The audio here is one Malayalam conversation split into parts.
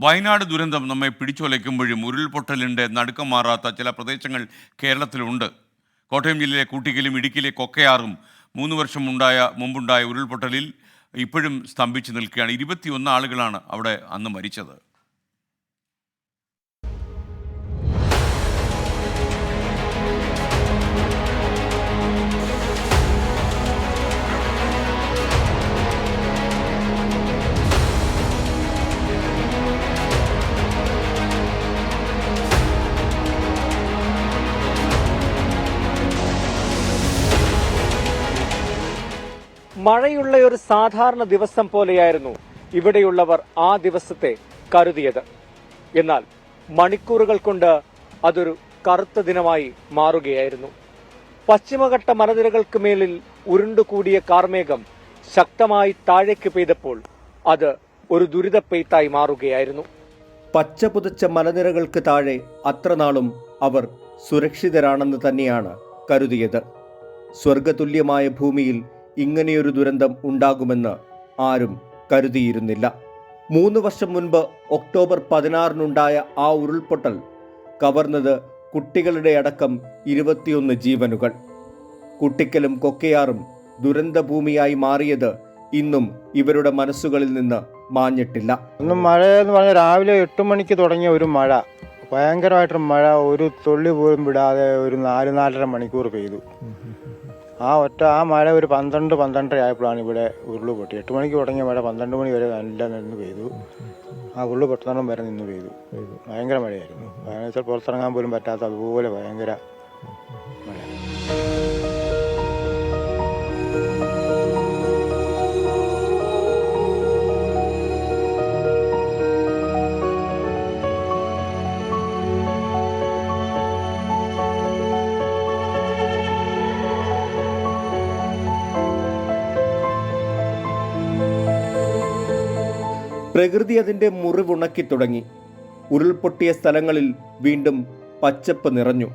വയനാട് ദുരന്തം നമ്മെ പിടിച്ചുലയ്ക്കുമ്പോഴും ഉരുൾപൊട്ടലിന്റെ നടുക്കം മാറാത്ത ചില പ്രദേശങ്ങൾ കേരളത്തിലുണ്ട്. കോട്ടയം ജില്ലയിലെ കൂട്ടിക്കലും ഇടുക്കിയിലെ കൊക്കയാറും മൂന്ന് വർഷം ഉണ്ടായ മുമ്പുണ്ടായ ഉരുൾപൊട്ടലിൽ ഇപ്പോഴും സ്തംഭിച്ചു നിൽക്കുകയാണ്. ഇരുപത്തിയൊന്ന് ആളുകളാണ് അവിടെ അന്ന് മരിച്ചത്. മഴയുള്ള ഒരു സാധാരണ ദിവസം പോലെയായിരുന്നു ഇവിടെയുള്ളവർ ആ ദിവസത്തെ കരുതിയത്. എന്നാൽ മണിക്കൂറുകൾ കൊണ്ട് അതൊരു കറുത്ത ദിനമായി മാറുകയായിരുന്നു. പശ്ചിമഘട്ട മലനിരകൾക്ക് മേലിൽ ഉരുണ്ടുകൂടിയ കാർമേഘം ശക്തമായി താഴേക്ക് പെയ്തപ്പോൾ അത് ഒരു ദുരിതപ്പെയ്ത്തായി മാറുകയായിരുന്നു. പച്ച പുതച്ച മലനിരകൾക്ക് താഴെ അത്രനാളും അവർ സുരക്ഷിതരാണെന്ന് തന്നെയാണ് കരുതിയത്. സ്വർഗതുല്യമായ ഭൂമിയിൽ ഇങ്ങനെയൊരു ദുരന്തം ഉണ്ടാകുമെന്ന് ആരും കരുതിയിരുന്നില്ല. മൂന്ന് വർഷം മുൻപ് ഒക്ടോബർ പതിനാറിനുണ്ടായ ആ ഉരുൾപൊട്ടൽ കവർന്നത് കുട്ടികളുടെ അടക്കം ഇരുപത്തിയൊന്ന് ജീവനുകൾ. കുട്ടിക്കലും കൊക്കയാറും ദുരന്തഭൂമിയായി മാറിയത് ഇന്നും ഇവരുടെ മനസ്സുകളിൽ നിന്ന് മാഞ്ഞിട്ടില്ല. ഇന്ന് മഴ എന്ന് പറഞ്ഞാൽ രാവിലെ എട്ട് മണിക്ക് തുടങ്ങിയ ഒരു മഴ. ഭയങ്കരമായിട്ടൊരു മഴ. ഒരു തുള്ളി പോലും വിടാതെ ഒരു നാല് നാലര മണിക്കൂർ പെയ്തു. ആ ഒറ്റ ആ മഴ ഒരു പന്ത്രണ്ട് പന്ത്രണ്ടര ആയപ്പോഴാണ് ഇവിടെ ഉരുൾ പൊട്ടി. എട്ട് മണിക്ക് തുടങ്ങിയ മഴ പന്ത്രണ്ട് മണി വരെ നല്ല നിന്ന് പെയ്തു. ആ ഉരുൾ പൊട്ടുന്നിടം വരെ നിന്ന് പെയ്തു. ഭയങ്കര മഴയായിരുന്നു. ഭയങ്കര പുറത്തിറങ്ങാൻ പോലും പറ്റാത്ത അതുപോലെ ഭയങ്കര മഴ. പ്രകൃതി അതിന്റെ മുറിവുണക്കി തുടങ്ങി. ഉരുൾപൊട്ടിയ സ്ഥലങ്ങളിൽ വീണ്ടും പച്ചപ്പ് നിറഞ്ഞു.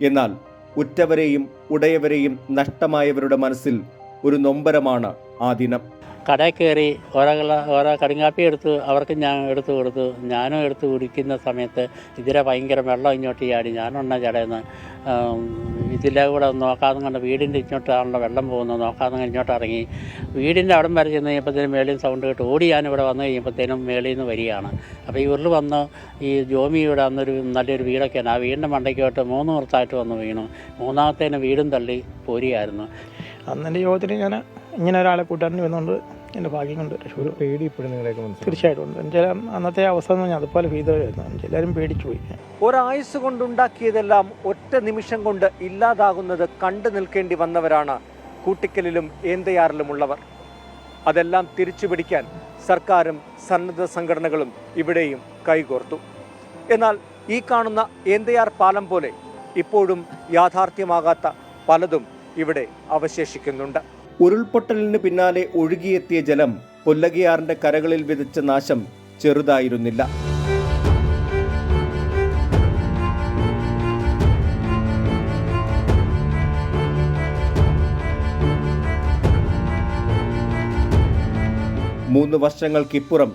എന്നാൽ ഉറ്റവരെയും ഉടയവരെയും നഷ്ടമായവരുടെ മനസ്സിൽ ഒരു നൊമ്പരമാണ് ആ ദിനം. കടയിൽ കയറി ഓരോ ഓരോ കടുങ്കാപ്പി എടുത്ത് അവർക്ക് ഞാൻ എടുത്തു കൊടുത്തു ഞാനും എടുത്ത് കുടിക്കുന്ന സമയത്ത് ഇതിലെ ഭയങ്കര വെള്ളം ഇങ്ങോട്ട് ചാടി ഞാനുണ്ട ചടയെന്ന് ഇതിലെ കൂടെ നോക്കാതെ കണ്ട് വീടിന്റെ ഇങ്ങോട്ടാണല്ലോ വെള്ളം പോകുന്നത്. നോക്കാതെ ഇങ്ങോട്ട് ഇറങ്ങി. വീടിന്റെ അവിടം വരെ ചെന്ന് കഴിയുമ്പോഴത്തേനും മേളിൽ സൗണ്ട് കേട്ട് ഓടി ഞാനിവിടെ വന്നു കഴിയുമ്പോഴത്തേനും മേളിൽ നിന്ന് വരികയാണ്. അപ്പോൾ ഈ ഉരുൾ വന്ന് ഈ ജോമിയുടെ അന്നൊരു നല്ലൊരു വീടൊക്കെയാണ്. ആ വീടിന്റെ മണ്ടയ്ക്കോട്ട് മൂന്ന് പുറത്തായിട്ട് വന്ന് വീണു. മൂന്നാമത്തേന് വീടും തള്ളി പോരുകയായിരുന്നു. അന്നെന്റെ യോഗത്തിൽ ഞാൻ ഇങ്ങനെ ഒരാളെ കൂട്ടാൻ വന്നുകൊണ്ട് എന്റെ ഭാഗ്യം കൊണ്ട്. ഒരു പേടി ഇപ്പോഴും നിങ്ങളെയൊക്കെ മനസ്സിലായി തീർച്ചയായിട്ടും ഉണ്ട്. ചില അന്നത്തെ അവസ്ഥ എന്ന് പറഞ്ഞാൽ അതുപോലെ ഭീതമായിരുന്നു എല്ലാവരും പേടിച്ചു പോയി. ഒരായുസ് കൊണ്ടുണ്ടാക്കിയതെല്ലാം ഒറ്റ നിമിഷം കൊണ്ട് ഇല്ലാതാകുന്നത് കണ്ടു നിൽക്കേണ്ടി വന്നവരാണ് കൂട്ടിക്കലിലും ഏന്തയാറിലുമുള്ളവർ. അതെല്ലാം തിരിച്ചു പിടിക്കാൻ സർക്കാരും സന്നദ്ധ സംഘടനകളും ഇവിടെയും കൈകോർത്തു. എന്നാൽ ഈ കാണുന്ന ഏന്തയാർ പാലം പോലെ ഇപ്പോഴും യാഥാർത്ഥ്യമാകാത്ത പലതും ഇവിടെ അവശേഷിക്കുന്നുണ്ട്. ഉരുൾപൊട്ടലിന് പിന്നാലെ ഒഴുകിയെത്തിയ ജലം പൊല്ലകിയാറിന്റെ കരകളിൽ വിതച്ച നാശം ചെറുതായിരുന്നില്ല. മൂന്ന് വർഷങ്ങൾക്കിപ്പുറം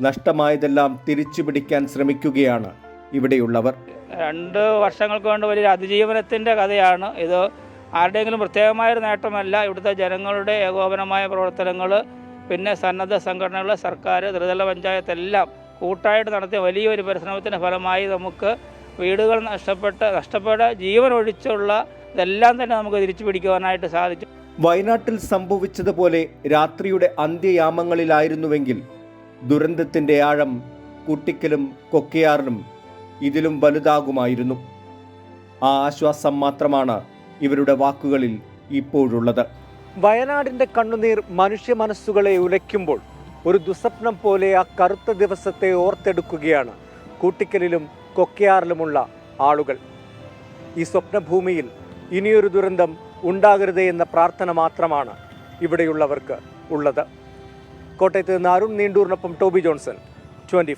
നഷ്ടമായതെല്ലാം തിരിച്ചുപിടിക്കാൻ ശ്രമിക്കുകയാണ് ഇവിടെയുള്ളവർ. രണ്ട് വർഷങ്ങൾക്ക് കൊണ്ട് വലിയ അതിജീവനത്തിന്റെ കഥയാണ് ഇത്. ആരുടെയെങ്കിലും പ്രത്യേകമായൊരു നേട്ടമല്ല ഇവിടുത്തെ ജനങ്ങളുടെ ഏകോപനമായ പ്രവർത്തനങ്ങൾ പിന്നെ സന്നദ്ധ സംഘടനകൾ സർക്കാർ ത്രിതല പഞ്ചായത്ത് എല്ലാം കൂട്ടായിട്ട് നടത്തിയ വലിയൊരു പരിശ്രമത്തിന്റെ ഫലമായി നമുക്ക് വീടുകൾ നഷ്ടപ്പെട്ട നഷ്ടപ്പെട്ട ജീവൻ ഒഴിച്ചുള്ള ഇതെല്ലാം തന്നെ നമുക്ക് തിരിച്ചു പിടിക്കുവാനായിട്ട് സാധിച്ചു. വയനാട്ടിൽ സംഭവിച്ചതുപോലെ രാത്രിയുടെ അന്ത്യയാമങ്ങളിലായിരുന്നുവെങ്കിൽ ദുരന്തത്തിന്റെ ആഴം കുട്ടിക്കലും കൊക്കയാറിനും ഇതിലും വലുതാകുമായിരുന്നു. ആ ആശ്വാസം മാത്രമാണ് ഇവരുടെ വാക്കുകളിൽ ഇപ്പോഴുള്ളത്. വയനാടിന്റെ കണ്ണുനീർ മനുഷ്യ മനസ്സുകളെ ഉലയ്ക്കുമ്പോൾ ഒരു ദുസ്വപ്നം പോലെ ആ കറുത്ത ദിവസത്തെ ഓർത്തെടുക്കുകയാണ് കൂട്ടിക്കലിലും കൊക്കയാറിലുമുള്ള ആളുകൾ. ഈ സ്വപ്നഭൂമിയിൽ ഇനിയൊരു ദുരന്തം ഉണ്ടാകരുതേ എന്ന പ്രാർത്ഥന മാത്രമാണ് ഇവിടെയുള്ളവർക്ക് ഉള്ളത്. കോട്ടയത്ത് നിന്ന് അരുൺ നീണ്ടൂറിനൊപ്പം ടോബി ജോൺസൺ ട്വന്റി